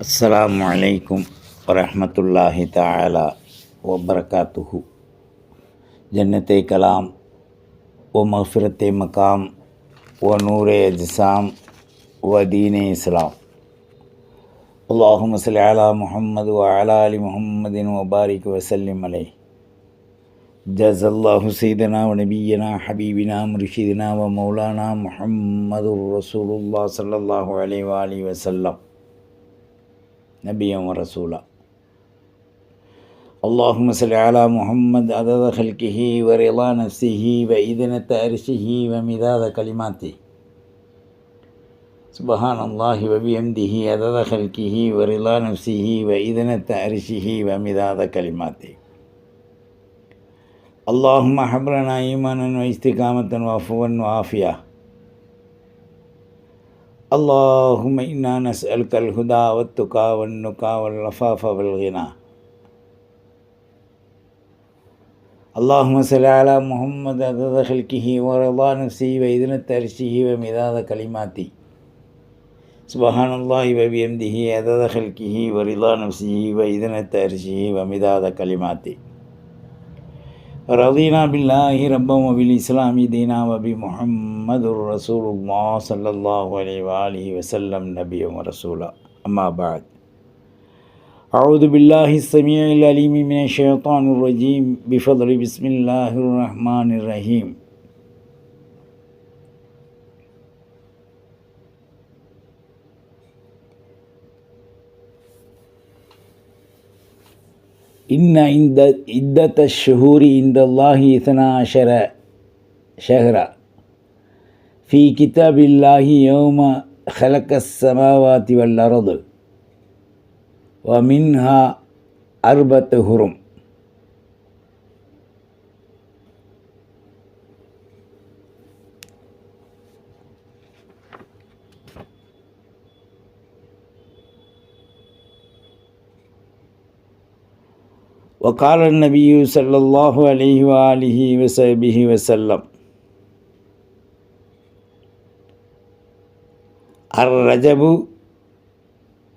അസ്സലാമു അലൈക്കും വറഹമത്തല്ലാഹി താല വബർക്കാത്തുഹു ജന്നത്തെ കലാം വ മഹഫിറത്തെ മക്കാം വ നൂറെ അജ്സാം വ ദീനെ ഇസ്ലാം അള്ളാഹു മസ്ലി അല മുഹമ്മദ് വ അല അലി മുഹമ്മദിൻ വബാരിക് വസല്ലിം അലൈ جزا الله سيدنا ونبينا حبيبنا مرشدنا ومولانا محمد رسول الله صلى الله عليه وآله وسلم نبيا ورسولا. اللهم صل على محمد عدد خلقه ورضا نفسه وإذنة عرشه ومداد كلماته. سبحان الله وبحمده عدد خلقه ورضا نفسه وإذنة عرشه ومداد كلماته. اللهم حب لنا إيمانا وإستقامة وعفوا وعافية. اللهم إنا نسألك الهدى والتقى والنقى والعفاف والغنى. اللهم صل على محمد عدد خلقه ورضا نفسه وإذنة عرشه ومداد كلماته. سبحان الله وبحمده عدد خلقه ورضا نفسه وإذنة عرشه ومداد كلماته. رضينا بالله ربا وبالإسلام دينا وبمحمد رسول الله صلى الله عليه وآله وسلم نبيا ورسولا. أما بعد. أعوذ بالله السميع العليم من الشيطان الرجيم. بفضل بسم الله الرحمن الرحيم. إن عند عدة الشهور عند الله اثنا عشر شهرا. في كتاب الله يوم خلق السماوات والأرض ومنها أربعة هرم وقال النبي صلى الله عليه وآله وصحبه وسلم الرجب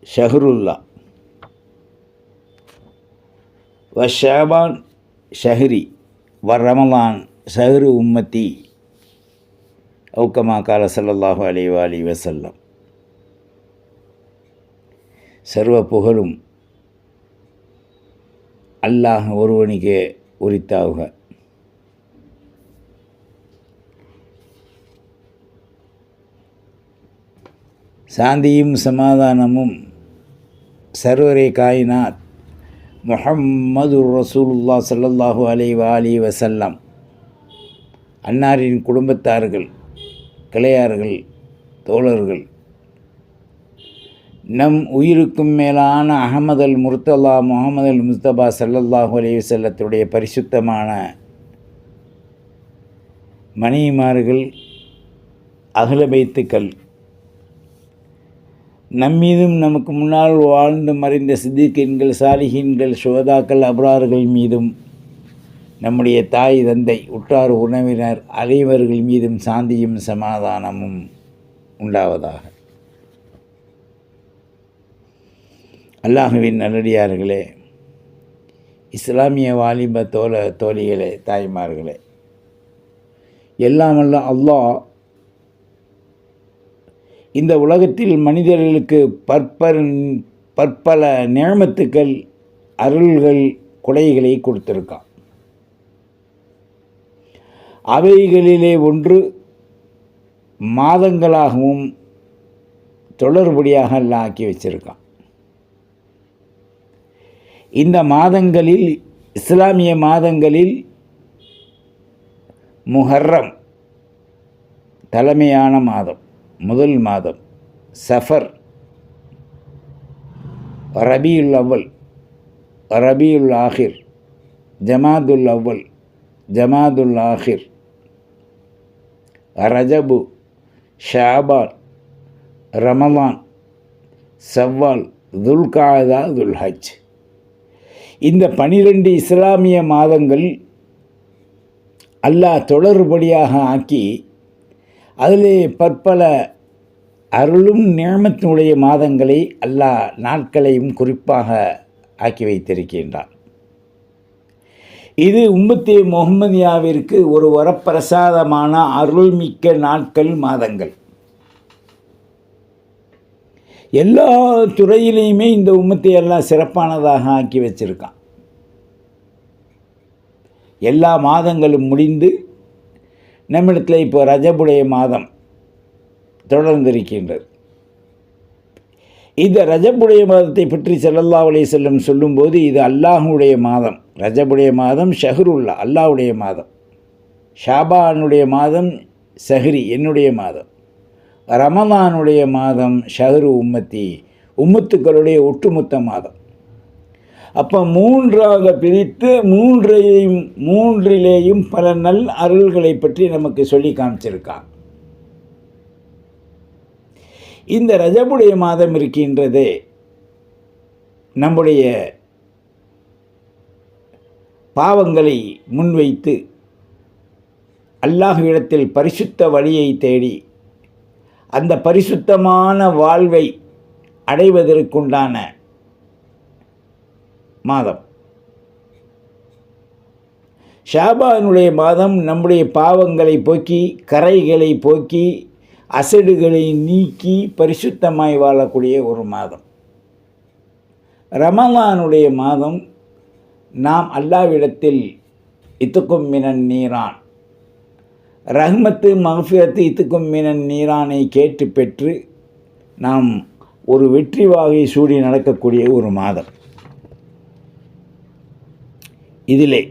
شهر الله والشعبان شهري والرمضان شهر أمتي أو كما قال صلى الله عليه وآله وسلم சர்வ புகழும் அல்லாஹ் ஒருவனுக்கே உரித்தாவுக. சாந்தியும் சமாதானமும் சர்வரே காயினாத். முஹம்மது ரசூலுல்லா சல்லல்லாஹு அலை வாலி வசல்லாம் அன்னாரின் குடும்பத்தார்கள் கிளையார்கள் தோழர்கள் நம் உயிருக்கும் மேலான அகமது அல் முகமது அல் முஸ்தபா சல்லல்லாஹு அலைய செல்லத்துடைய பரிசுத்தமான மணிமார்கள் அகலபைத்துக்கள் நம்மீதும் நமக்கு முன்னால் வாழ்ந்து மறைந்த சித்திகீன்கள் சாலிகின்கள் சுகதாக்கள் அபரார்கள் மீதும் நம்முடைய தாய் தந்தை உற்றார் உணவினர் அனைவர்கள் மீதும் சாந்தியும் சமாதானமும் உண்டாவதாக. அல்லாஹுவின் நல்லடியார்களே இஸ்லாமிய வாலிப தோல தோழிகளே தாய்மார்களே. எல்லாமல்ல அல்லாஹ் இந்த உலகத்தில் மனிதர்களுக்கு பற்பர் பற்பல நியமத்துக்கள் அருள்கள் கொடைகளை கொடுத்திருக்கான். அவைகளிலே ஒன்று மாதங்களாகவும் தொடர்படியாக எல்லாம் ஆக்கி வச்சிருக்கான். இந்த மாதங்களில் இஸ்லாமிய மாதங்களில் முஹர்ரம் தலைமையான மாதம் முதல் மாதம் சஃபர் ரபியுல் அவ்வல் ரபியுல் ஆஹிர் ஜமாதுல் அவ்வல் ஜமாதுல் ஆஹிர் ரஜபு ஷாபான் ரமலான் சவ்வால் துல்காதா துல்ஹஜ். இந்த பனிரெண்டு இஸ்லாமிய மாதங்கள் அல்லாஹ் தொடர்படியாக ஆக்கி அதிலே பற்பல அருளும் நியமத்தினுடைய மாதங்களை அல்லாஹ் நாட்களையும் குறிப்பாக ஆக்கி வைத்திருக்கின்றான். இது உம்மத்தே முகமதியாவிற்கு ஒரு வரப்பிரசாதமான அருள்மிக்க நாட்கள் மாதங்கள். எல்லா துறையிலையுமே இந்த உம்மத்தை எல்லாம் சிறப்பானதாக ஆக்கி வச்சிருக்கான். எல்லா மாதங்களும் முடிந்து நம்மிடத்தில் இப்போ ரஜபுடைய மாதம் தொடர்ந்திருக்கின்றது. இந்த ரஜபுடைய மாதத்தை பற்றி செல்லல்லா அலே செல்லும் சொல்லும்போது இது அல்லாஹுடைய மாதம். ரஜபுடைய மாதம் ஷஹருல்லா அல்லாஹுடைய மாதம். ஷாபானுடைய மாதம் சஹரி என்னுடைய மாதம். ரமலானுடைய மாதம் ஷஹரு உம்மத்தி உம்மத்துக்களுடைய ஒட்டுமொத்த மாதம். அப்போ மூன்றாக பிரித்து மூன்றையும் மூன்றிலேயும் பல நல் அருள்களை பற்றி நமக்கு சொல்லி காமிச்சிருக்கான். இந்த ரஜபுடைய மாதம் இருக்கின்றதே நம்முடைய பாவங்களை முன்வைத்து அல்லாஹ்விடத்தில் பரிசுத்த வழியை தேடி அந்த பரிசுத்தமான வாழ்வை அடைவதற்குண்டான மாதம். ஷாபானுடைய மாதம் நம்முடைய பாவங்களை போக்கி கரைகளை போக்கி அசடுகளை நீக்கி பரிசுத்தமாய் வாழக்கூடிய ஒரு மாதம். ரமலானுடைய மாதம் நாம் அல்லாவிடத்தில் இத்துக்கும் மினன் நீரான். ரஹ்மத்து மகஃபிரத்து இத்துக்கும் மீனன் நீரானை கேட்டு பெற்று நாம் ஒரு வெற்றி வாகை சூடி நடக்கக்கூடிய ஒரு மாதம். இதிலே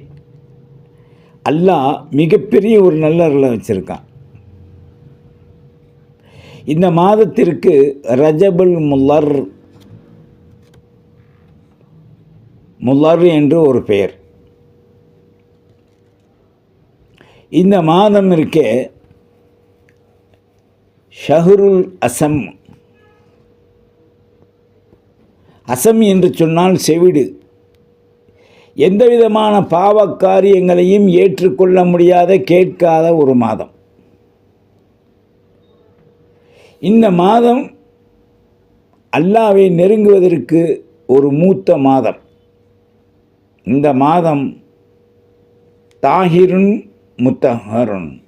அல்லாஹ் மிகப்பெரிய ஒரு நல்லருளை வச்சுருக்கான். இந்த மாதத்திற்கு ரஜபுல் முல்லர் முல்லர் என்று ஒரு பெயர். இந்த மாதம் இருக்கே ஷஹருல் அசம். அசம் என்று சொன்னால் செவிடு. எந்த விதமான பாவ காரியங்களையும் ஏற்றுக்கொள்ள முடியாத கேட்காத ஒரு மாதம். இந்த மாதம் அல்லாவை நெருங்குவதற்கு ஒரு மூத்த மாதம். இந்த மாதம் தாகிருன் முத்தஹருன்.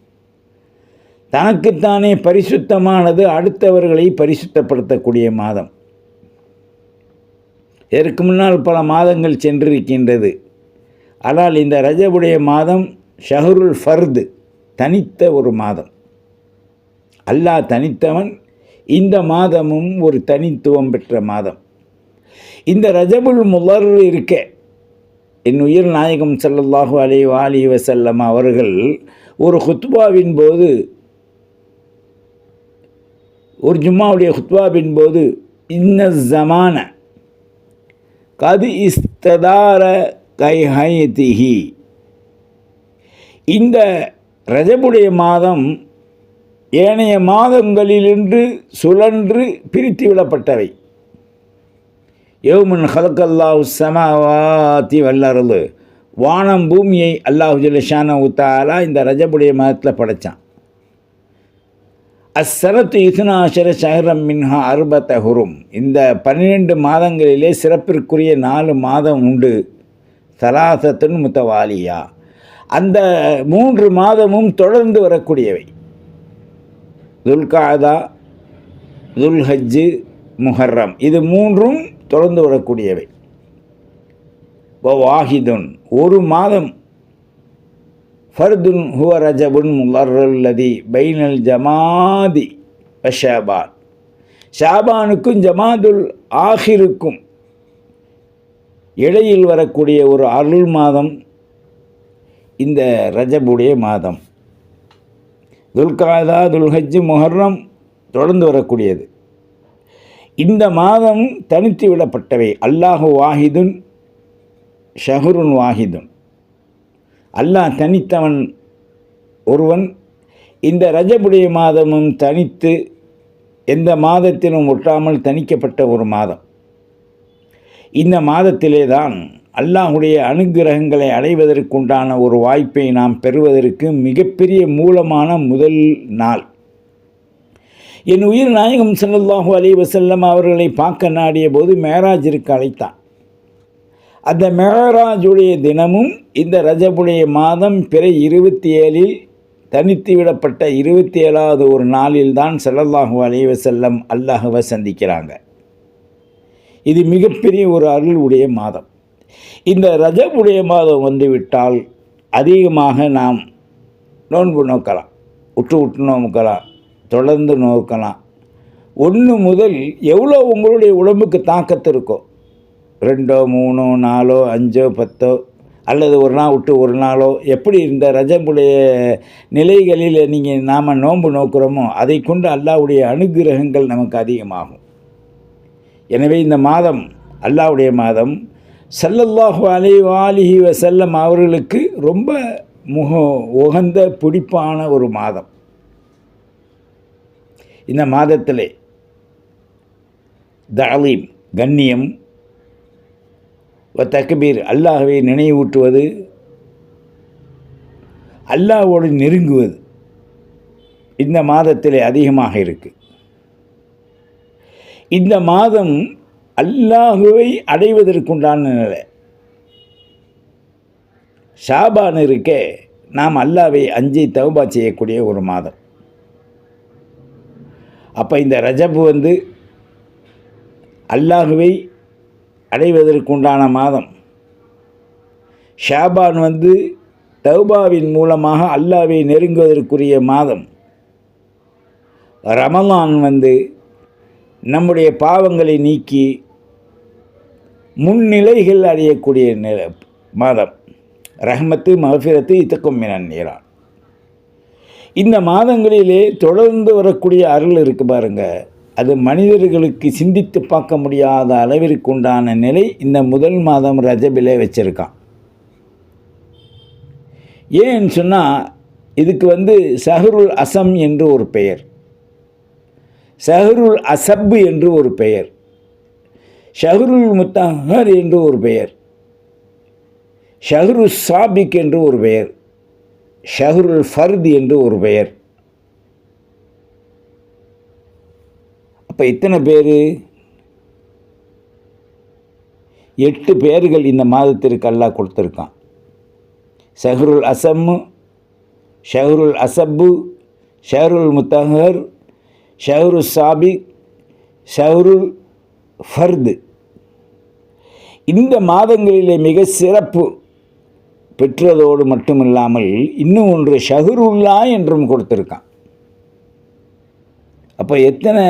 தனக்குத்தானே பரிசுத்தமானது அடுத்தவர்களை பரிசுத்தப்படுத்தக்கூடிய மாதம். இதற்கு முன்னால் பல மாதங்கள் சென்றிருக்கின்றது. ஆனால் இந்த ரஜபுடைய மாதம் ஷஹருல் ஃபர்து தனித்த ஒரு மாதம். அல்லாஹ் தனித்தவன் இந்த மாதமும் ஒரு தனித்துவம் பெற்ற மாதம். இந்த ரஜபுல் முலர் இருக்க என் உயிர் நாயகம் சல்லல்லாஹு அலி வாலி வசல்லம் அவர்கள் ஒரு ஹுத்பாவின் போது ஒரு ஜும்மாவுடைய ஹுத்பாவின் போது இன்ன ஜமான கது இஸ்ததார கைஹயதிஹி இந்த ரஜபுடைய மாதம் ஏனைய மாதங்களிலின்று சுழன்று பிரித்து விடப்பட்டவை. யோமுன் ஹலக்கல்லாஹு சமாவாத்தி வல்லருளு. வானம் பூமியை அல்லாஹு ஜலஷான உத்தாலா இந்த ரஜபுடைய மாதத்தில் படைத்தான் அஸ்ஸரத்து இசுனாஷர ஷஹரம் மின்ஹா அருபத்த ஹுரும். இந்த பன்னிரெண்டு மாதங்களிலே சிறப்பிற்குரிய நாலு மாதம் உண்டு. சலாசத்துன் முத்தவாலியா. அந்த மூன்று மாதமும் தொடர்ந்து வரக்கூடியவை. துல்காதா துல்ஹஜ்ஜு முஹர்ரம். இது மூன்றும் தொடர்ந்து வரக்கூடியவை. வாஹிதுன் ஒரு மாதம் ஃபர்துன் ஹுவ ரஜபுன் முல்லதி பைனல் ஜமாதி ஷாபான். ஷாபானுக்கும் ஜமாதுல் ஆஹிருக்கும் இடையில் வரக்கூடிய ஒரு அருள் மாதம் இந்த ரஜபுடைய மாதம். துல்காதா துல்ஹஜ் முஹர்ரம் தொடர்ந்து வரக்கூடியது. இந்த மாதம் தனித்து விடப்பட்டவை. அல்லாஹு வாஹிதுன் ஷஹருன் வாஹிதுன். அல்லாஹ் தனித்தவன் ஒருவன். இந்த ரஜபுடைய மாதமும் தனித்து எந்த மாதத்திலும் ஒட்டாமல் தணிக்கப்பட்ட ஒரு மாதம். இந்த மாதத்திலே தான் அல்லாஹுடைய அனுகிரகங்களை அடைவதற்குண்டான ஒரு வாய்ப்பை நாம் பெறுவதற்கு மிகப்பெரிய மூலமான முதல் நாள். என் உயிர் நாயகம் சல்லாஹு அலி வசல்லம் அவர்களை பார்க்க நாடிய போது மேராஜிற்கு அழைத்தான். அந்த மேராஜுடைய தினமும் இந்த ரஜபுடைய மாதம் பிற இருபத்தி ஏழில் தனித்து விடப்பட்ட இருபத்தி ஏழாவது ஒரு நாளில் தான் ஸல்லல்லாஹு அலைஹி வஸல்லம் அல்லாஹ்வை சந்திக்கிறாங்க. இது மிகப்பெரிய ஒரு அருள் உடைய மாதம். இந்த ரஜபுடைய மாதம் வந்துவிட்டால் அதிகமாக நாம் நோன்பு நோக்கலாம் உற்று உற்று நோக்கலாம். தொடர்ந்து நோக்கலாம். ஒன்று முதல் எவ்வளோ உங்களுடைய உடம்புக்கு தாக்கத்து இருக்கோ? ரெண்டோ மூணோ நாலோ அஞ்சோ பத்தோ அல்லது ஒரு நாள் விட்டு ஒரு நாளோ எப்படி இந்த ரஜபுடைய நிலைகளில் நீங்கள் நாம் நோன்பு நோக்கிறோமோ அதை கொண்டு அல்லாவுடைய அனுகிரகங்கள் நமக்கு அதிகமாகும். எனவே இந்த மாதம் அல்லாவுடைய மாதம் ஸல்லல்லாஹு அலை வாலிஹி வசல்லம் அவர்களுக்கு ரொம்ப முக உகந்த பிடிப்பான ஒரு மாதம். இந்த மாதத்தில் தலீம் கண்ணியம் தக்கபீர் அல்லாஹவை நினைவூட்டுவது அல்லாவோடு நெருங்குவது இந்த மாதத்தில் அதிகமாக இருக்குது இந்த மாதம் அல்லாஹுவை அடைவதற்குண்டான நிலை. ஷாபான் இருக்கே நாம் அல்லாவை அஞ்சை தௌபா செய்யக்கூடிய ஒரு மாதம். அப்போ இந்த ரஜப் வந்து அல்லாஹுவை அடைவதற்குண்டான மாதம். ஷாபான் வந்து தௌபாவின் மூலமாக அல்லாவை நெருங்குவதற்குரிய மாதம். ரமலான் வந்து நம்முடைய பாவங்களை நீக்கி முன்னிலைகள் அடையக்கூடிய நில மாதம். ரஹ்மத்து மகஃபிரத்து இத்தக்கும் மினன் நீரான். இந்த மாதங்களிலே தொடர்ந்து வரக்கூடிய அருள் இருக்கு பாருங்க. அது மனிதர்களுக்கு சிந்தித்து பார்க்க முடியாத அளவிற்கு உண்டான நிலை இந்த முதல் மாதம் ரஜபிலே வச்சிருக்கான். ஏன்னு சொன்னால் இதுக்கு வந்து சஹருல் அசம் என்று ஒரு பெயர். சஹருல் அசப்பு என்று ஒரு பெயர். ஷஹருல் முத்தஹர் என்று ஒரு பெயர். ஷஹரு சாபிக் என்று ஒரு பெயர். ஷஹருல் ஃபர்த் என்று ஒரு பெயர். அப்போ எத்தனை பேர்? எட்டு பெயர்கள் இந்த மாதத்திற்கு அல்லாஹ் கொடுத்துருக்கான். ஷஹருல் அசம்மு ஷஹருல் அசப்பு ஷஹருல் முத்தஹர் ஷஹரு சாபிக் ஷஹருல் ஃபர்து. இந்த மாதங்களிலே மிக சிறப்பு பெற்றதோடு மட்டுமில்லாமல் இன்னும் ஒன்று ஷஹருல்லா என்றும் கொடுத்துருக்கான். அப்போ எத்தனை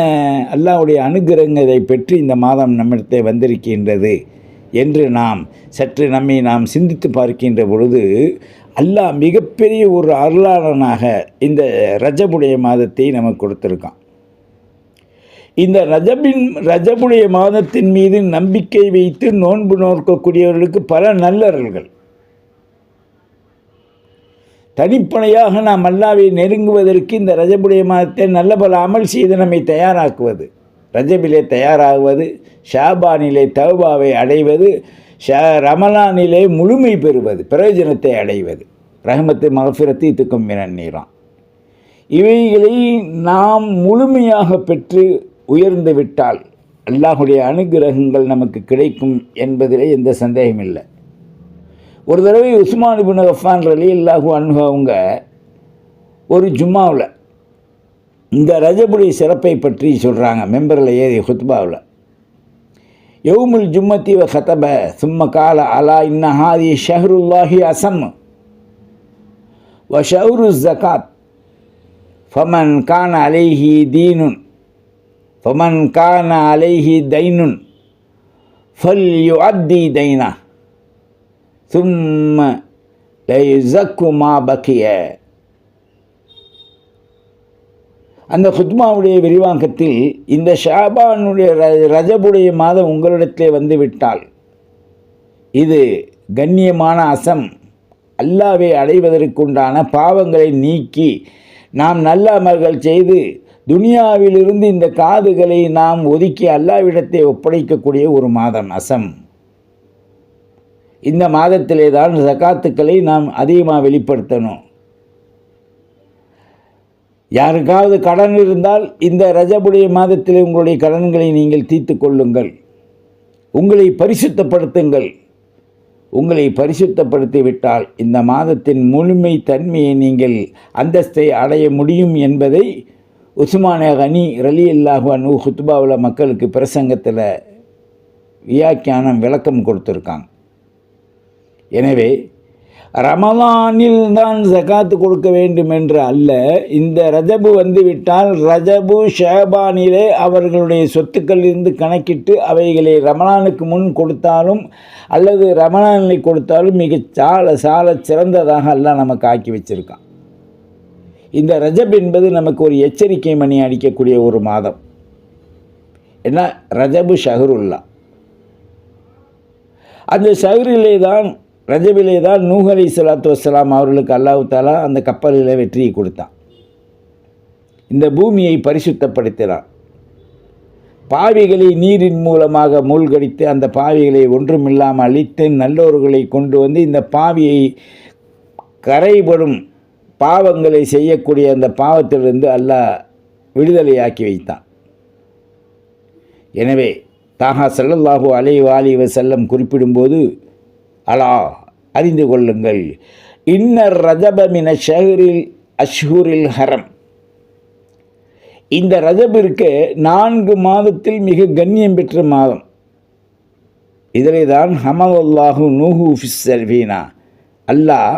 அல்லாவுடைய அனுகிரகங்களை பெற்று இந்த மாதம் நம்மிடத்தை வந்திருக்கின்றது என்று நாம் சற்று நம்மை நாம் சிந்தித்து பார்க்கின்ற பொழுது அல்லாஹ் மிகப்பெரிய ஒரு அருளாளனாக இந்த ரஜபுடைய மாதத்தை நமக்கு கொடுத்துருக்கான். இந்த ரஜபின் ரஜபுடைய மாதத்தின் மீது நம்பிக்கை வைத்து நோன்பு நோக்கக்கூடியவர்களுக்கு பல நல்லறல்கள். தனிப்பனையாக நாம் அல்லாவை நெருங்குவதற்கு இந்த ரஜபுடைய மாதத்தை நல்ல பல அமல் செய்து நம்மை தயாராக்குவது. ரஜபிலே தயாராகுவது ஷாபானிலே தௌபாவை அடைவது ஷா ரமலானிலே முழுமை பெறுவது பிரயோஜனத்தை அடைவது. ரஹமத்து மகஃபிரத்து இத்துக்கும் மினன் நீரான் இவைகளை நாம் முழுமையாக பெற்று உயர்ந்து விட்டால் அல்லாஹுடைய அனுகிரகங்கள் நமக்கு கிடைக்கும் என்பதிலே எந்த சந்தேகமில்லை ஒரு தடவை உஸ்மான் இபின் அஃபான் அலி இல்லாஹு அன்ஹு அவங்க ஒரு ஜும்மாவில் இந்த ரஜபுடி சிறப்பை பற்றி சொல்கிறாங்க மெம்பரில் ஏறி ஹுத்பாவில். யவுமுல் ஜும்மத்தி வ ஹதப சும்ம கால அலா இன்னஹாதி ஷஹருல்லாஹி அசம். வ ஷஹரு ஜகாத் ஃபமன் கான அலைஹி தீனுன் ஃபமன் கான அலைஹி தைனுன் ஃபல் யு அத்தி தைனா. தும்ம லைசக்குமா பக்கிய அந்த ஹுத்மாவுடைய விரிவாங்கத்தில் இந்த ஷாபானுடைய ரஜபுடைய மாதம் உங்களிடத்திலே வந்து விட்டால் இது கண்ணியமான அசம். அல்லாவை அடைவதற்குண்டான பாவங்களை நீக்கி நாம் நல்ல அமல்கள் செய்து துனியாவிலிருந்து இந்த காதுகளை நாம் ஒதுக்கி அல்லாவிடத்தை ஒப்படைக்கக்கூடிய ஒரு மாதம் அசம். இந்த மாதத்திலே தான் ஜக்காத்துக்களை நாம் அதிகமாக வெளிப்படுத்தணும். யாருக்காவது கடன் இருந்தால் இந்த ரஜபுடைய மாதத்தில் உங்களுடைய கடன்களை நீங்கள் தீர்த்து கொள்ளுங்கள். உங்களை பரிசுத்தப்படுத்துங்கள். உங்களை பரிசுத்தப்படுத்தி விட்டால் இந்த மாதத்தின் முழுமை தன்மையை நீங்கள் அந்தஸ்தை அடைய முடியும் என்பதை உஸ்மானே கனி ரலி அல்லாஹு அனு ஹுத்பாவில் மக்களுக்கு பிரசங்கத்தில் வியாக்கியானம் விளக்கம் கொடுத்துருக்காங்க. எனவே ரமலானில் தான் ஜகாத்து கொடுக்க வேண்டும் என்று அல்ல. இந்த ரஜபு வந்துவிட்டால் ரஜபு ஷேபானிலே அவர்களுடைய சொத்துக்கள் இருந்து கணக்கிட்டு அவைகளை ரமலானுக்கு முன் கொடுத்தாலும் அல்லது ரமலானில் கொடுத்தாலும் மிக சால சால சிறந்ததாக எல்லாம் நமக்கு ஆக்கி வச்சிருக்கான். இந்த ரஜப் என்பது நமக்கு ஒரு எச்சரிக்கை மணி அடிக்கக்கூடிய ஒரு மாதம். என்ன? ரஜபு ஷஹருல்லா. அந்த ஷஹரிலே தான் ரஜபிலே தான் நூஹ் அலி சலாத்து வசலாம் அவர்களுக்கு அல்லாஹு தாலா அந்த கப்பலில் வெற்றியை கொடுத்தான். இந்த பூமியை பரிசுத்தப்படுத்தினான். பாவிகளை நீரின் மூலமாக மூழ்கடித்து அந்த பாவிகளை ஒன்றுமில்லாமல் அழித்து நல்லோர்களை கொண்டு வந்து இந்த பாவியை கரைபடும் பாவங்களை செய்யக்கூடிய அந்த பாவத்திலிருந்து அல்லாஹ் விடுதலையாக்கி வைத்தான். எனவே தாகா சல்லல்லாஹு அலை வாலி வசல்லம் குறிப்பிடும்போது அலா அறிந்து கொள்ளுங்கள். இன்னர் ரஜபமின ஷஹரில் அஷ்ஹூரில் ஹரம். இந்த ரஜபிற்கு நான்கு மாதத்தில் மிக கண்ணியம் பெற்ற மாதம். இதிலே தான் ஹமதுல்லாஹு நூஹு ஃபிஸ்ஸல்வீனா அல்லாஹ்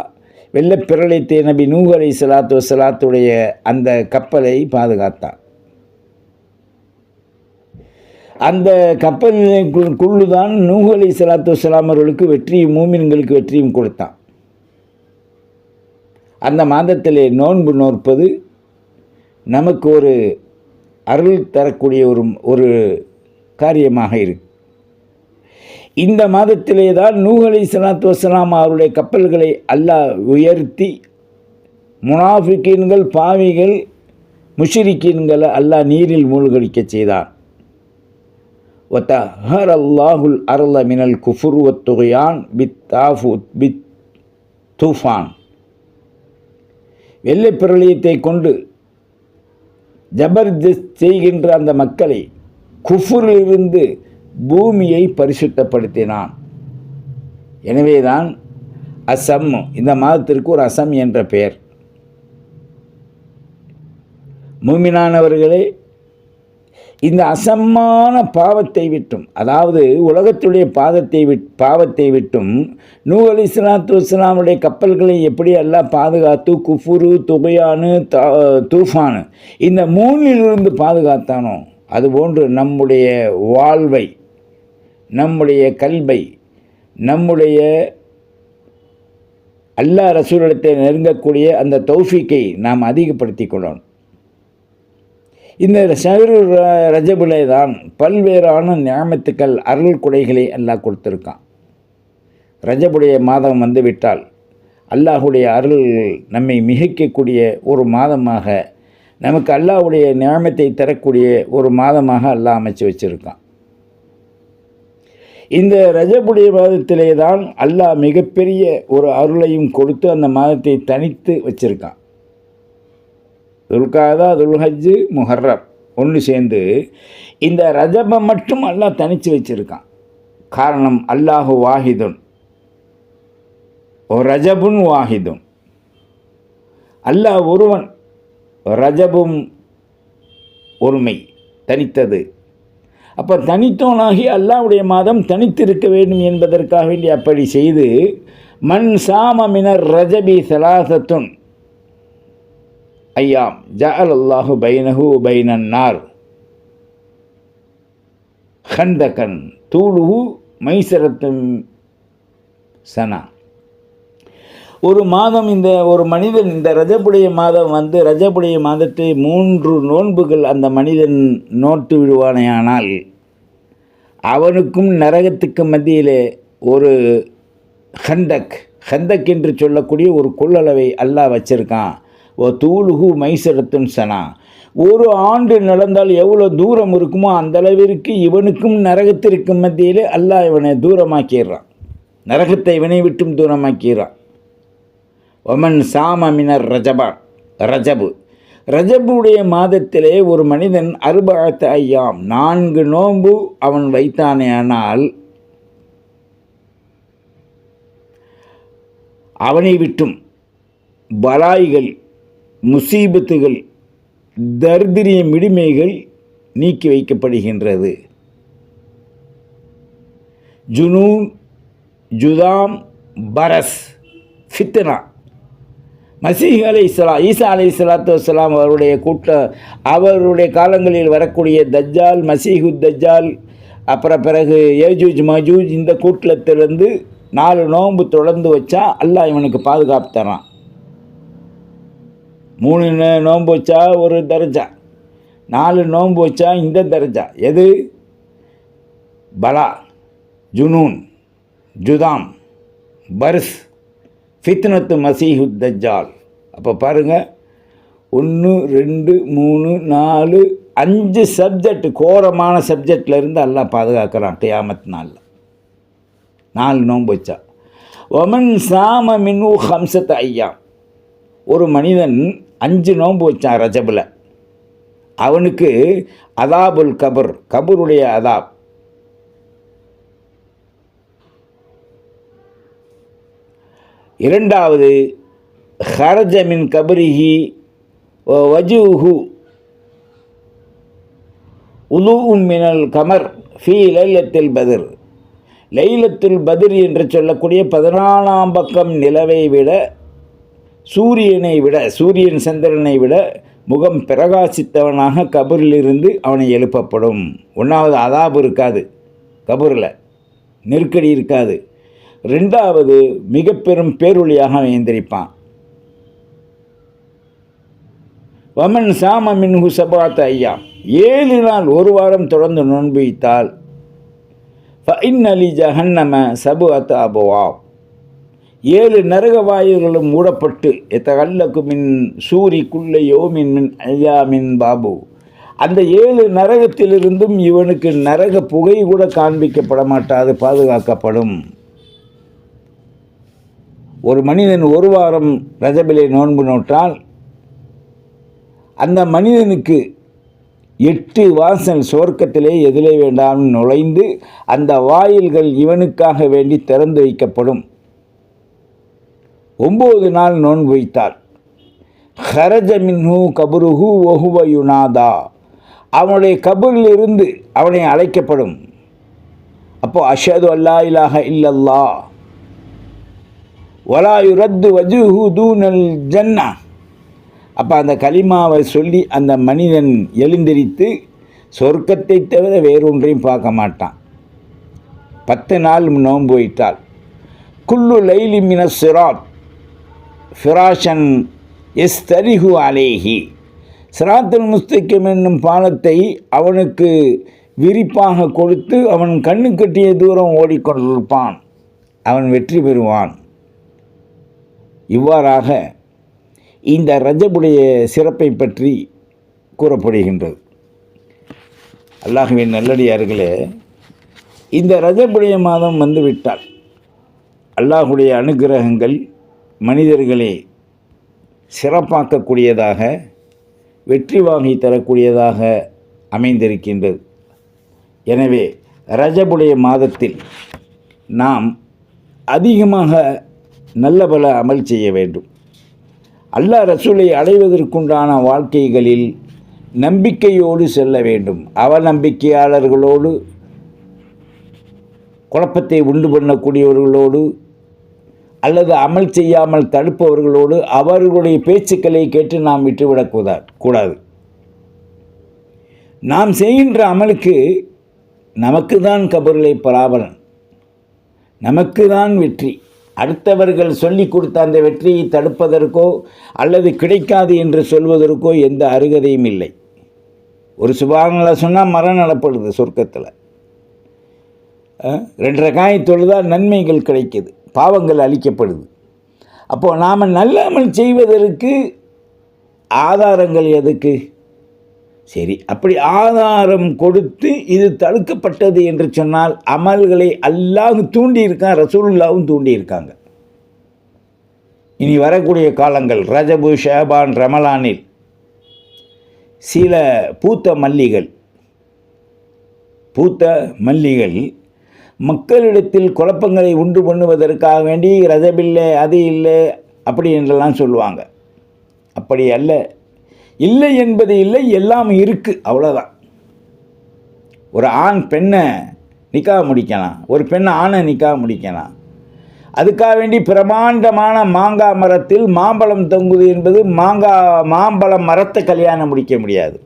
வெள்ளப்பிரளயத்தை நபி நூஹ் அலை சலாத்து வசலாத்துடைய அந்த கப்பலை பாதுகாத்தான். அந்த கப்பலுக்குள்ளு தான் நூஹ் அலி சலாத்து வலாம் அவர்களுக்கு வெற்றியும் மூமின்களுக்கு வெற்றியும் கொடுத்தான். அந்த மாதத்திலே நோன்பு நோற்பது நமக்கு ஒரு அருள் தரக்கூடிய ஒரு ஒரு காரியமாக இருக்கு. இந்த மாதத்திலே தான் நூகலை சலாத்து வசலாம் அவருடைய கப்பல்களை அல்லாஹ் உயர்த்தி முனாஃபிக்கீன்கள் பாவிகள் முஷிரிக்கீன்களை அல்லாஹ் நீரில் மூழ்கடிக்க செய்தான். وطهر الله الأرض من الكفر والطغيان بالتافت بالطوفان வெள்ளை பிரளயத்தை கொண்டு ஜபர்தஸ்த் செய்கின்ற அந்த மக்களை குஃபுரிலிருந்து பூமியை பரிசுத்தப்படுத்தினான் எனவேதான் அசம் இந்த மாதத்திற்கு ஒரு அசம் என்ற பெயர் மூமினானவர்களே இந்த அசம்மான பாவத்தை விட்டும் அதாவது உலகத்துடைய பாதத்தை விட் பாவத்தை விட்டும் நூ அலி இஸ்லாத்து இஸ்லாமுடைய கப்பல்களை எப்படி எல்லாம் பாதுகாத்து குஃபுரு துகையானு தூஃபானு இந்த மூணிலிருந்து பாதுகாத்தானோ? அதுபோன்று நம்முடைய வாழ்வை நம்முடைய கல்வை நம்முடைய அல்லா ரசூலிடத்தை நெருங்கக்கூடிய அந்த தௌஃபிக்கை நாம் அதிகப்படுத்தி கொள்ளணும். இந்த ஷஹரு ரஜபுலே தான் பல்வேறான நியமத்துக்கள் அருள் குடைகளை அல்லாஹ் கொடுத்துருக்கான். ரஜபுடைய மாதம் வந்துவிட்டால் அல்லாஹுடைய அருள் நம்மை மிகைக்கக்கூடிய ஒரு மாதமாக நமக்கு அல்லாஹுடைய நியமத்தை தரக்கூடிய ஒரு மாதமாக அல்லாஹ் அமைச்சு வச்சுருக்கான். இந்த ரஜபுடைய மாதத்திலே தான் அல்லாஹ் மிகப்பெரிய ஒரு அருளையும் கொடுத்து அந்த மாதத்தை தனித்து வச்சுருக்கான். துல்காதா துல்ஹஜ்ஜு முஹர்ரம் ஒன்று சேர்ந்து இந்த ரஜபை மட்டும் அல்லாஹ் தனித்து வச்சுருக்கான். காரணம் அல்லாஹு வாஹிதுன். ஓ ரஜபுன் வாஹிதுன். அல்லாஹ் ஒருவன் ரஜபும் ஒருமை தனித்தது. அப்போ தனித்தோனாகி அல்லாவுடைய மாதம் தனித்திருக்க வேண்டும் என்பதற்காக வேண்டி அப்படி செய்து மண் சாம மினர் ரஜபி சலாசத்துன் ஐயாம். ஜஅல் அல்லாஹு பைனஹு பைனன்னார் ஹந்தகன் தூளுஹு மைசரத்தும் சனா. ஒரு மாதம் இந்த ஒரு மனிதன் இந்த ரஜபுடைய மாதம் வந்து ரஜபுடைய மாதத்தை மூன்று நோன்புகள் அந்த மனிதன் நோட்டு விடுவானேயானால் அவனுக்கும் நரகத்துக்கு மத்தியிலே ஒரு ஹந்தக் ஹந்தக் என்று சொல்லக்கூடிய ஒரு கொள்ளளவை அல்லாஹ் வச்சிருக்கான். ஓ தூளுகு மைசரத்துன் சனா. ஒரு ஆண்டு நடந்தால் எவ்வளோ தூரம் இருக்குமோ அந்த அளவிற்கு இவனுக்கும் நரகத்திற்கும் மத்தியிலே அல்லாஹ் இவனை தூரமாக்கிடுறான். நரகத்தை இவனை விட்டும் தூரமாக்கிறான் ஒமன் சாம மினர் ரஜபா ரஜபு. ரஜபுடைய மாதத்திலே ஒரு மனிதன் அறுபழத்த ஐயாம் நான்கு நோன்பு அவன் வைத்தானே ஆனால் அவனை விட்டும் பலாய்கள் முசீபத்துகள் தர்திரிய மிடிமைகள் நீக்கி வைக்கப்படுகின்றது. ஜுனூன் ஜுதாம் பரஸ் ஃபித்னா. மசீஹ் அலி இஸ்லாம் ஈசா அலை இஸ்லாத்து வலாம் அவருடைய கூட்ட அவருடைய காலங்களில் வரக்கூடிய தஜ்ஜால் மசீஹு தஜ்ஜால் அப்புறம் பிறகு ஏஜூஜ் மஜூஜ் இந்த கூட்டத்திலிருந்து நாலு நோன்பு தொடர்ந்து வச்சா அல்லாஹ் இவனுக்கு பாதுகாப்பு தரான். மூணு நோன்பு வச்சா ஒரு தர்ஜா. நாலு நோன்பு வச்சா இந்த தர்ஜா. எது? பலா ஜுனூன் ஜுதாம் பர்ஸ் ஃபித்னத்து மசீஹுத் தஜால் அப்போ பாருங்கள் ஒன்று ரெண்டு மூணு நாலு அஞ்சு சப்ஜெக்ட் கோரமான சப்ஜெக்ட்லேருந்து எல்லாம் பாதுகாக்கிறான் கியாமத் நாளில். நாலு நோன்பு வச்சா. ஒமன் சாம மின்னு ஹம்சத் ஐயா ஒரு மனிதன் அஞ்சு நோன்பு வச்சான் ரஜபில். அவனுக்கு அதாபுல் கபர் கபருடைய அதாப். இரண்டாவது ஹரஜமின் கபரிஹி வஜூஹு. உலூஉம் மினல் கமர் ஃபி லைலத்தில் பதிர். லைலத்துல் பதிர் என்று சொல்லக்கூடிய பதினாலாம் பக்கம் நிலவை விட சூரியனை விட சூரியன் சந்திரனை விட முகம் பிரகாசித்தவனாக கபரிலிருந்து அவனை எழுப்பப்படும். ஒன்றாவது அதாபு இருக்காது கபூரில். நெருக்கடி இருக்காது. ரெண்டாவது மிக பெரும் பேரொழியாக அவன் எந்திரிப்பான். வமன் சாம மின்ஹு சபாத்த ஐயா. ஏழு நாள் ஒரு வாரம் தொடர்ந்து நோன்பு வைத்தால் ஃபைன் அலி ஜஹன்னம சபு அத்த ஏழு நரக வாயுகளும் மூடப்பட்டு எத்தகல்லக்கு மின் சூரி குள்ளையோ மின் மின் ஐயா மின் பாபு. அந்த ஏழு நரகத்திலிருந்தும் இவனுக்கு நரக புகை கூட காண்பிக்கப்பட மாட்டாது பாதுகாக்கப்படும். ஒரு மனிதன் ஒரு வாரம் ரஜபிலே நோன்பு நோட்டால் அந்த மனிதனுக்கு எட்டு வாசல் சுவர்க்கத்திலே எதிலே வேண்டாம் நுழைந்து அந்த வாயில்கள் இவனுக்காக வேண்டி திறந்து வைக்கப்படும். ஒம்பது நாள் நோன்பு வைத்தார். ஹரஜ மின்ஹு கபுருஹு ஒஹுவ அவனுடைய கபரிலிருந்து அவனை அழைக்கப்படும். அப்போ அஷது அல்லா இலாக இல்லல்லா வலா யுரத்து வஜுஹு தூனல் ஜன்னா. அப்போ அந்த கலிமாவை சொல்லி அந்த மனிதன் எழுந்திரித்து சொர்க்கத்தை தவிர வேறொன்றையும் பார்க்க மாட்டான். பத்து நாள் நோன்பு வைத்தாள் குல்லு லைலி மின சிராத். ஃபிராஷன் எஸ் தரிஹு அலேஹி. சிராத்துல் முஸ்திகம் என்னும் பாலத்தை அவனுக்கு விரிப்பாக கொடுத்து அவன் கண்ணு கட்டிய தூரம் ஓடிக்கொண்டிருப்பான். அவன் வெற்றி பெறுவான். இவ்வாறாக இந்த ரஜபுடைய சிறப்பை பற்றி கூறப்படுகின்றது. அல்லாஹுவின் நல்லடியார்களே இந்த ரஜபுடைய மாதம் வந்துவிட்டால் அல்லாஹுடைய அனுகிரகங்கள் மனிதர்களை சிறப்பாக்கக்கூடியதாக வெற்றி வாங்கி தரக்கூடியதாக அமைந்திருக்கின்றது. எனவே ரஜபுடைய மாதத்தில் நாம் அதிகமாக நல்ல பல அமல் செய்ய வேண்டும். அல்லாஹ் ரசூலை அடைவதற்குண்டான வாழ்க்கைகளில் நம்பிக்கையோடு செல்ல வேண்டும். அவநம்பிக்கையாளர்களோடு குழப்பத்தை உண்டு பண்ணக்கூடியவர்களோடு அல்லது அமல் செய்யாமல் தடுப்பவர்களோடு அவர்களுடைய பேச்சுக்களை கேட்டு நாம் விட்டுவிடக்கூடா கூடாது. நாம் செய்கின்ற அமலுக்கு நமக்கு தான் கபருளை பராபலன் நமக்கு தான் வெற்றி. அடுத்தவர்கள் சொல்லி கொடுத்த அந்த வெற்றியை தடுப்பதற்கோ அல்லது கிடைக்காது என்று சொல்வதற்கோ எந்த அருகதையும் இல்லை. ஒரு சுபாகங்களை சொன்னால் மரம் நடப்படுது சொர்க்கத்தில். ரெண்டு ரெண்டரை காய் தொழுதால் நன்மைகள் கிடைக்குது. பாவங்கள் அளிக்கப்படுது அப்போது நாம் நல்லாமல் செய்வதற்கு ஆதாரங்கள் எதுக்கு? சரி அப்படி ஆதாரம் கொடுத்து இது தடுக்கப்பட்டது என்று சொன்னால் அமல்களை அல்லாஹ் தூண்டியிருக்கான் ரசூலுல்லாவும் தூண்டியிருக்காங்க. இனி வரக்கூடிய காலங்கள் ரஜபு ஷேபான் ரமலானில் சில பூத்த மல்லிகள் பூத்த மல்லிகள் மக்களிடத்தில் குழப்பங்களை உண்டு பண்ணுவதற்காக வேண்டி ரதமில்லை அது இல்லை அப்படி என்றெல்லாம் சொல்லுவாங்க. அப்படி அல்ல. இல்லை என்பது இல்லை எல்லாம் இருக்குது அவ்வளோதான் ஒரு ஆண் பெண்ணை நிக்கா முடிக்கலாம் ஒரு பெண் ஆணை நிக்கா முடிக்கலாம். அதுக்காக வேண்டி பிரமாண்டமான மாங்காய் மரத்தில் மாம்பழம் தொங்குது என்பது மாங்காய் மாம்பழம் மரத்தை கல்யாணம் முடிக்க முடியாது.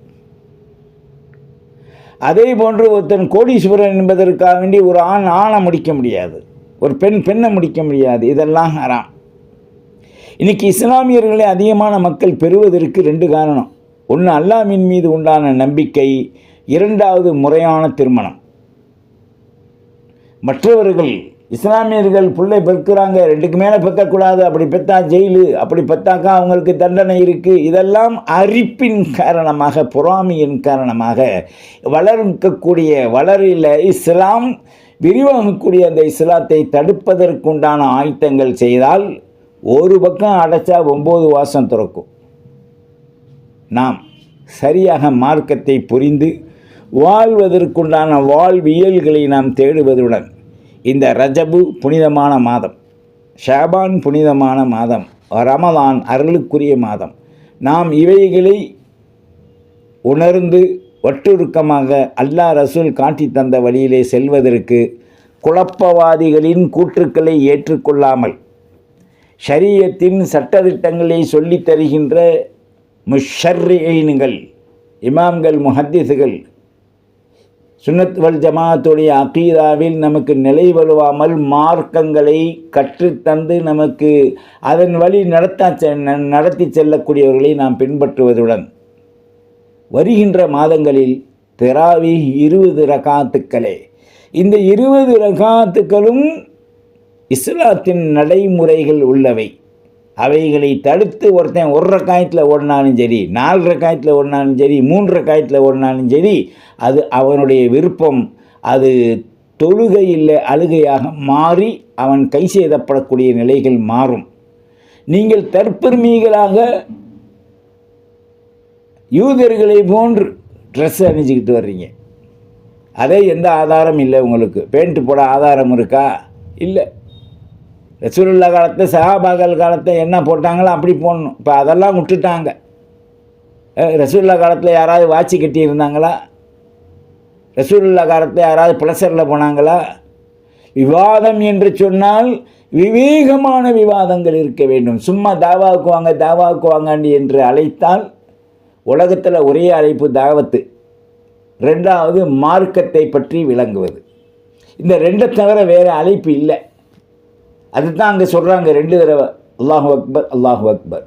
அதே போன்று ஒருத்தன் கோடீஸ்வரன் என்பதற்காக வேண்டி ஒரு ஆண் ஆணை முடிக்க முடியாது. ஒரு பெண் பெண்ணை முடிக்க முடியாது. இதெல்லாம் ஹராம். இன்னைக்கு இஸ்லாமியர்களை அதிகமான மக்கள் பெறுவதற்கு ரெண்டு காரணம். ஒன்று அல்லாமின் மீது உண்டான நம்பிக்கை. இரண்டாவது முறையான திருமணம். மற்றவர்கள் இஸ்லாமியர்கள் பிள்ளை பெற்கிறாங்க ரெண்டுக்கு மேலே பெற்கக்கூடாது அப்படி பெற்றா ஜெயிலு அப்படி பெற்றாக்கா அவங்களுக்கு தண்டனை இருக்குது இதெல்லாம் அரிப்பின் காரணமாக பொறாமையின் காரணமாக வளர்க்கக்கூடிய வளரில் இஸ்லாம் விரிவாகக்கூடிய அந்த இஸ்லாத்தை தடுப்பதற்குண்டான ஆயத்தங்கள் செய்தால் ஒரு பக்கம் அடைச்சா ஒம்பது வாசம் திறக்கும். நாம் சரியாக மார்க்கத்தை புரிந்து வாழ்வதற்குண்டான வாழ்வியல்களை நாம் தேடுவதுடன் இந்த ரஜபு புனிதமான மாதம் ஷாபான் புனிதமான மாதம் ரமதான் அருளுக்குரிய மாதம். நாம் இவைகளை உணர்ந்து ஒட்டுருக்கமாக அல்லாஹ் ரசூல் காட்டி தந்த வழியிலே செல்வதற்கு குழப்பவாதிகளின் கூற்றுக்களை ஏற்றுக்கொள்ளாமல் ஷரியத்தின் சட்டத்திட்டங்களை சொல்லித் தருகின்ற முஷர்ரிகள் இமாம்கள் முஹத்திஸுகள் சுன்னத் வல் ஜமாத்துடைய அகீதாவில் நமக்கு நிலை வலுவாமல் மார்க்கங்களை கற்றுத்தந்து நமக்கு அதன் வழி நடத்த நடத்தி செல்லக்கூடியவர்களை நாம் பின்பற்றுவதுடன் வருகின்ற மாதங்களில் தெராவி இருபது ரகாத்துக்களே. இந்த இருபது ரகாத்துக்களும் இஸ்லாத்தின் நடைமுறைகள் உள்ளவை. அவைகளை தடுத்து ஒருத்தன் ஒரு ரக்காயத்தில் ஓடினாலும் சரி நாலு ரக்காயத்தில் ஓடினாலும் சரி மூன்று ரக்காயத்தில் ஓடினாலும் சரி அது அவனுடைய விருப்பம். அது தொழுகையில் அழுகையாக மாறி அவன் கை செய்தப்படக்கூடிய நிலைகள் மாறும். நீங்கள் தற்பெருமைகளாக யூதர்களை போன்று ட்ரெஸ் அணிஞ்சிக்கிட்டு வர்றீங்க. அதே எந்த ஆதாரம் இல்லை உங்களுக்கு? பேண்ட்டு போட ஆதாரம் இருக்கா? இல்லை. ரசூலுல்லா காலத்தில் சஹாபாக்கள் காலத்தை என்ன போட்டாங்களோ அப்படி போடணும். இப்போ அதெல்லாம் விட்டுட்டாங்க. ரசூல்லா காலத்தில் யாராவது வாட்சி கட்டி இருந்தாங்களா? ரசூலுல்லா காலத்தில் யாராவது பிளசரில் போனாங்களா? விவாதம் என்று சொன்னால் விவேகமான விவாதங்கள் இருக்க வேண்டும். சும்மா தாவாவுக்கு வாங்க தாவாவுக்கு வாங்காண்டி என்று அழைத்தால் உலகத்தில் ஒரே அழைப்பு தாவத்து. ரெண்டாவது மார்க்கத்தை பற்றி விளங்குவது. இந்த ரெண்டை தவிர வேறு அழைப்பு இல்லை. அதுதான் அங்கே சொல்கிறாங்க ரெண்டு தடவை. அல்லாஹு அக்பர் அல்லாஹு அக்பர்.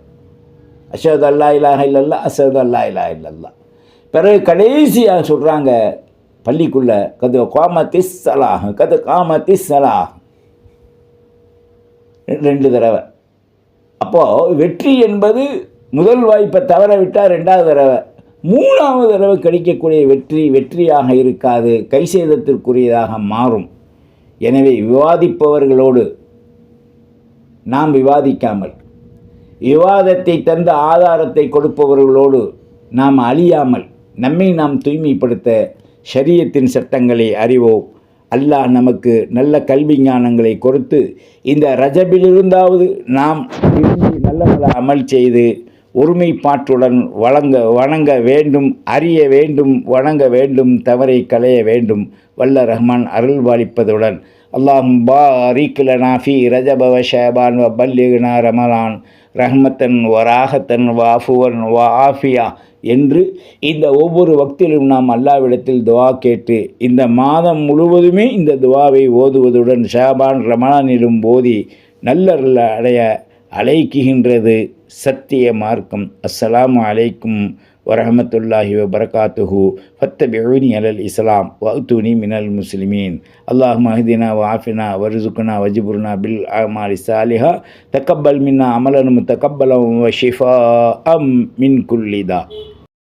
அஷத் அல்லா இலாஹ இல்லல்லா அசத் அல்லா இலா இல்லல்லா. பிறகு கடைசியாக சொல்கிறாங்க பள்ளிக்குள்ளே கது காமத்திஸ் சலாஹ் கது காமத்திஸ் சலாஹ் ரெண்டு தடவை. அப்போது வெற்றி என்பது முதல் வாய்ப்பை தவற விட்டால் ரெண்டாவது தடவை. மூணாவது தடவை கிடைக்கக்கூடிய வெற்றி வெற்றியாக இருக்காது கை சேதத்திற்குரியதாக மாறும். எனவே விவாதிப்பவர்களோடு நாம் விவாதிக்காமல். விவாதத்தை தந்த ஆதாரத்தை கொடுப்பவர்களோடு நாம் அழியாமல் நம்மை நாம் தூய்மைப்படுத்த ஷரியத்தின் சட்டங்களை அறிவோம். அல்லாஹ் நமக்கு நல்ல கல்வி ஞானங்களை கொடுத்து இந்த ரஜபிலிருந்தாவது நாம் விரும்பி நல்ல நல்ல அமல் செய்து ஒருமைப்பாட்டுடன் வழங்க வணங்க வேண்டும் அறிய வேண்டும் வணங்க வேண்டும் தவறை களைய வேண்டும். வல்ல ரஹ்மான் அருள் பாலிப்பதுடன் அல்லாஹும் பாரிக் லனா ஃபி ரஜபவ வ ஷேபான் வ பல்லிகுனா ரமலான் ரஹ்மத்தன் வ ராகத்தன் வ அஃபுவன் வ ஆஃபியா என்று இந்த ஒவ்வொரு வக்திலும் நாம் அல்லாவிடத்தில் துவா கேட்டு இந்த மாதம் முழுவதுமே இந்த துவாவை ஓதுவதுடன் ஷாபான் ரமணானிலும் ஓதி நல்லருள் அடைய அழைக்குகின்றது சத்திய மார்க்கம். அஸ்ஸலாம் அலைக்கும் ورحمة الله وبركاته. فاتبعوني على الإسلام وأتوني من المسلمين. اللهم اهدنا وعافنا وارزقنا وجبرنا بالأعمال الصالحة. تقبل منا عملا متقبلا وشفاء من كل داء.